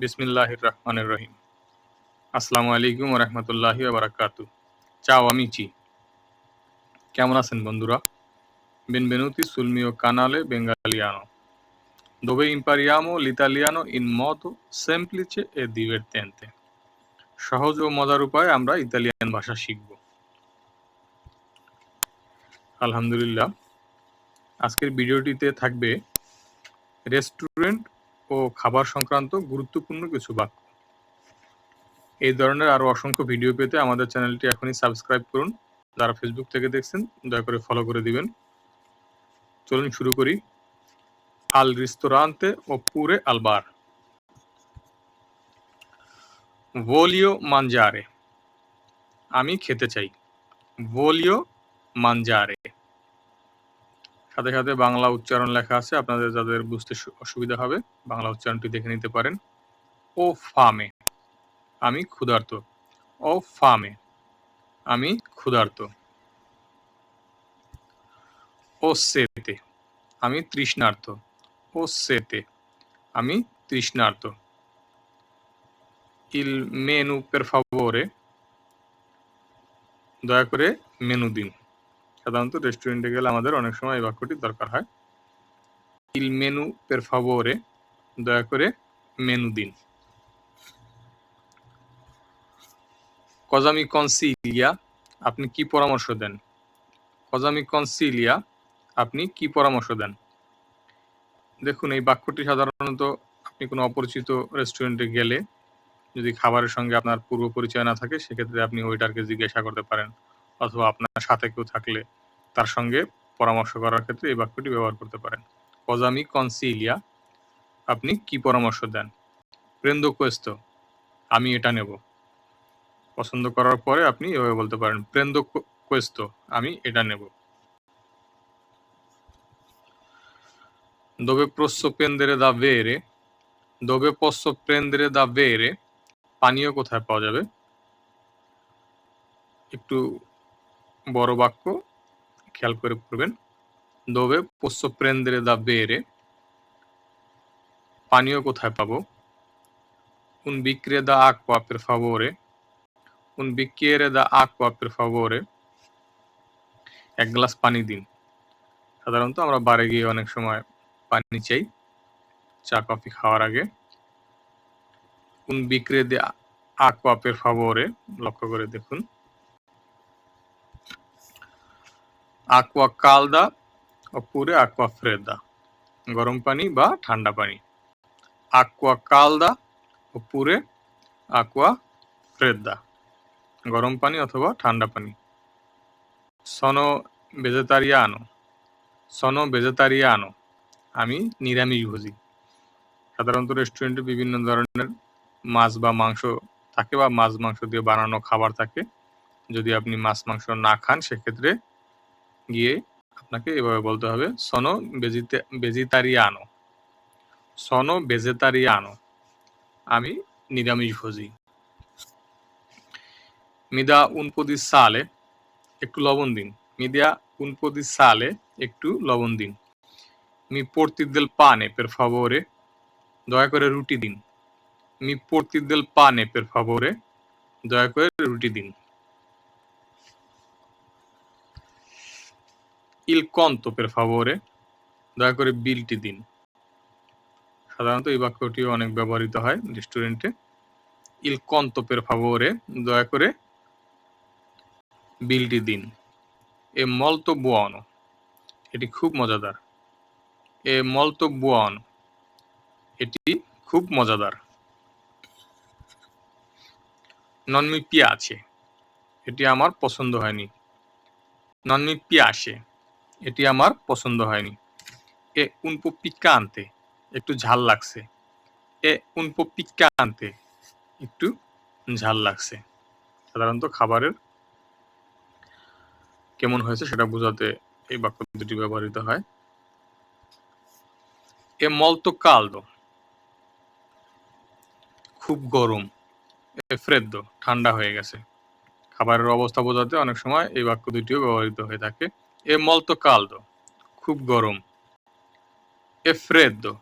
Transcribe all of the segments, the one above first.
বিসমিল্লাহির রহমানির রহিম আসসালামু আলাইকুম রহমতুল্লাহি বারাকাতু চাও আমিচি কেমন আছেন বন্ধুরা? benvenuti sul mio canale bengaliano dove impariamo l'italiano in modo semplice e divertente সহজ ও মজার উপায়ে আমরা ইতালিয়ান ভাষা শিখব। আলহামদুলিল্লাহ। আজকের ভিডিওটিতে থাকবে রেস্টুরেন্ট ও খাবার সংক্রান্ত গুরুত্বপূর্ণ কিছু বাক্য। এই ধরনের আরও অসংখ্য ভিডিও পেতে আমাদের চ্যানেলটি এখনই সাবস্ক্রাইব করুন। যারা ফেসবুক থেকে দেখছেন, দয়া করে ফলো করে দিবেন। চলুন শুরু করি। আল রিস্তোরান্তে পুরে আলবার ভোলিও মানজারে। আমি খেতে চাই। ভোলিও মানজারে। সাথে সাথে বাংলা উচ্চারণ লেখা আছে। আপনাদের যাদের বুঝতে অসুবিধা হবে, বাংলা উচ্চারণটি দেখে নিতে পারেন। ও ফামে। আমি ক্ষুধার্ত। ও ফামে। আমি ক্ষুধার্ত। ও সেতে। আমি তৃষ্ণার্ত। ও সেতে। আমি তৃষ্ণার্ত। ইল মেনু পের ফাভোরে দয়া করে মেনু দিন। সাধারণত রেস্টুরেন্টে গেলে আমাদের অনেক সময় এই বাক্যটি দরকার হয়। ইল মেনু পের ফাভোরে দয়া করে মেনু দিন। কজামি কনসিলিয়া আপনি কি পরামর্শ দেন? কজামি কনসিলিয়া আপনি কি পরামর্শ দেন? দেখুন, এই বাক্যটি সাধারণত আপনি কোনো অপরিচিত রেস্টুরেন্টে গেলে যদি খাবারের সঙ্গে আপনার পূর্ব পরিচয় না থাকে, সেক্ষেত্রে আপনি ওয়েটারকে জিজ্ঞাসা করতে পারেন। অথবা আপনার সাথে কেউ থাকলে। তার সঙ্গে পরামর্শ করার ক্ষেত্রে এই বাক্যটি ব্যবহার করতে পারেন। কজামি কনসিলিয়া আপনি কি পরামর্শ দেন? প্রেন্দ কোয়েস্ত আমি এটা নেব। পছন্দ করার পরে আপনি এভাবে বলতে পারেন প্রেন্দ কোয়েস্ত আমি এটা নেব। Dove posso prendere da bere dove posso prendere da bere পানীয় কোথায় পাওয়া যাবে? একটু বড় বাক্য খেয়াল করে করবেন দবে পোষ্য প্রেন্দ্রে দা বেরে পানীয় কোথায় পাবো? কোন বিক্রে দা আখ পাপের ফাবরে উন বিক্রিয়ে দা আখ পাপের ফাবরে এক গ্লাস পানি দিন। সাধারণত আমরা বারে গিয়ে অনেক সময় পানি চাই, চা, কফি খাওয়ার আগে। কোন বিক্রে দে আখ পাপের ফাবরে লক্ষ্য করে দেখুন। Aqua calda oppure acqua fredda? গরম পানি বা ঠান্ডা পানি acqua calda oppure acqua fredda? গরম পানি অথবা ঠান্ডা পানি sono vegetariano. Sono vegetariano. আমি নিরামিষভোজী সাধারণত রেস্টুরেন্টে বিভিন্ন ধরনের মাছ বা মাংস থাকে বা মাছ মাংস দিয়ে বানানো খাবার থাকে যদি আপনি মাছ মাংস না খান সেক্ষেত্রে গিয়ে আপনাকে এভাবে বলতে হবে সনো বেজিতারিয়ানো। সনো বেজেতারিয়ানো। আমি নিরামিষভোজী মিদা উনপদি সালে একটু লবণ দিন। মিদিয়া উনপদি সালে একটু লবণ দিন। মি del pane per favore দয়া করে রুটি দিন। মি del pane per favore দয়া করে রুটি দিন। Il conto, per favore. দয়া করে বিলটি দিন। সাধারণত এই বাক্যটি অনেক ব্যবহৃত হয় রেস্টুরেন্টে। Il conto, per favore, দয়া করে বিলটি দিন। এ molto buono এটি খুব মজাদার। এ molto buono এটি খুব মজাদার। Non mi piace এটি আমার পছন্দ হয়নি। Non mi piace এটি আমার পছন্দ হয়নি। এ un পিক্কা আনতে একটু ঝাল লাগছে। এ un পিক্কা আনতে একটু ঝাল লাগছে। সাধারণত খাবারের কেমন হয়েছে সেটা বোঝাতে এই বাক্য দুটি ব্যবহৃত হয়। এ molto caldo খুব গরম। freddo ঠান্ডা হয়ে গেছে। খাবারের অবস্থা বোঝাতে অনেক সময় এই বাক্য দুটিও ব্যবহৃত হয়ে থাকে। এ molto caldo খুব গরম। এ freddo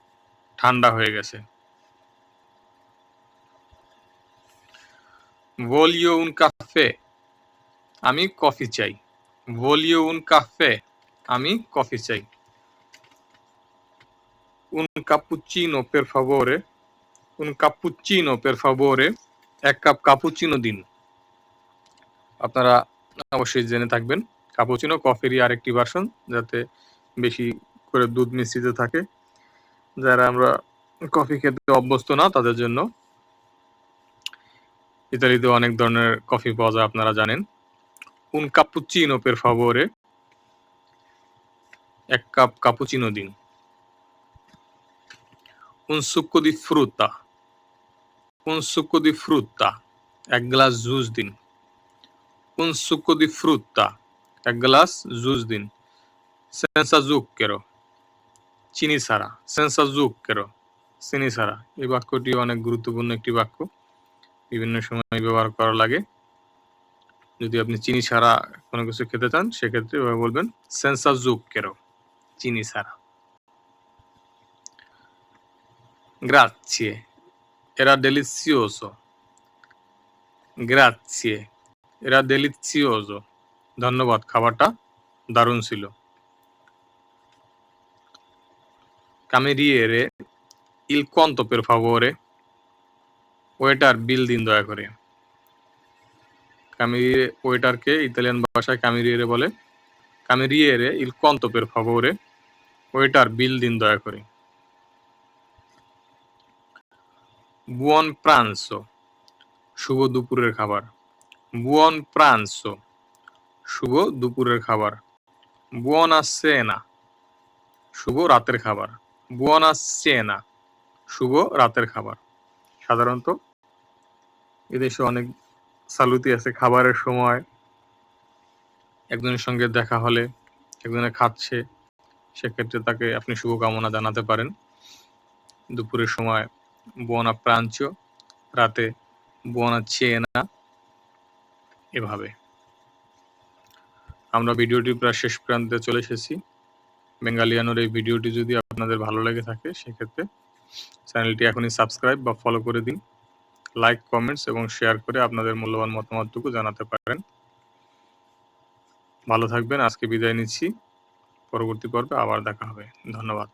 ঠান্ডা হয়ে গেছে। ভলিও উন কাফে, আমি কফি চাই। ভলিও উন কাফে, আমি কফি চাই। un cappuccino per favore un cappuccino per favore, এক কাপ কাপুচিনো দিন। আপনারা অবশ্যই জেনে থাকবেন। কাপুচিনো কফিরই আরেকটি ভার্সন যাতে বেশি করে দুধ মিশ্রিত থাকে। যারা আমরা কফি খেতে অভ্যস্ত না, তাদের জন্য ইতালিতে অনেক ধরনের কফি পাওয়া যায়, আপনারা জানেন। Un cappuccino, per favore. এক কাপ কাপুচিনো দিন। Un succo di frutta. Un succo di frutta. এক গ্লাস জুস দিন। Un succo দি frutta. এক গ্লাস জুস দিন। সেন্সা জুক কেরো। চিনি ছাড়া। জুক কেরো। চিনি ছাড়া। এই বাক্যটি অনেক গুরুত্বপূর্ণ একটি বাক্য। বিভিন্ন সময় ব্যবহার করা লাগে। যদি আপনি চিনি ছাড়া কোনো কিছু খেতে চান, সেক্ষেত্রে এভাবে বলবেন, সেন্সা জুক কেরো। চিনি ছাড়া। Grazie. Era delizioso. Grazie. Era delizioso. ধন্যবাদ, খাবারটা দারুণ ছিল। কামেরিয়েরে il conto per waiter bill দিন দয়া করে। কামেরিয়ে ওয়েটারকে ইতালিয়ান ভাষায় কামেরিয়েরে বলে। il conto per favore waiter bill দিন দয়া করে। বুয়ন প্রান্সো শুভ দুপুরের খাবার। বুয়ন প্রান্সো শুভ দুপুরের খাবার। বুয়না সেনা শুভ রাতের খাবার। বুয়না সেনা শুভ রাতের খাবার। সাধারণত এদেশে অনেক সালুতি আছে খাবারের সময়। একজনের সঙ্গে দেখা হলে একজনে খাচ্ছে, সেক্ষেত্রে তাকে আপনি শুভকামনা জানাতে পারেন। দুপুরের সময় বুয়না প্রাঞ্চ রাতে বুয়না চেনা, এভাবে। আমরা ভিডিওটি প্রায় শেষ প্রান্তে চলে এসেছি। বেঙ্গালিয়ানোর এই ভিডিওটি যদি আপনাদের ভালো লেগে থাকে, সেক্ষেত্রে চ্যানেলটি এখনই সাবস্ক্রাইব বা ফলো করে দিন। লাইক, কমেন্টস এবং শেয়ার করে আপনাদের মূল্যবান মতামতটুকু জানাতে পারেন। ভালো থাকবেন। আজকে বিদায় নিচ্ছি। পরবর্তী পর্বে আবার দেখা হবে। ধন্যবাদ।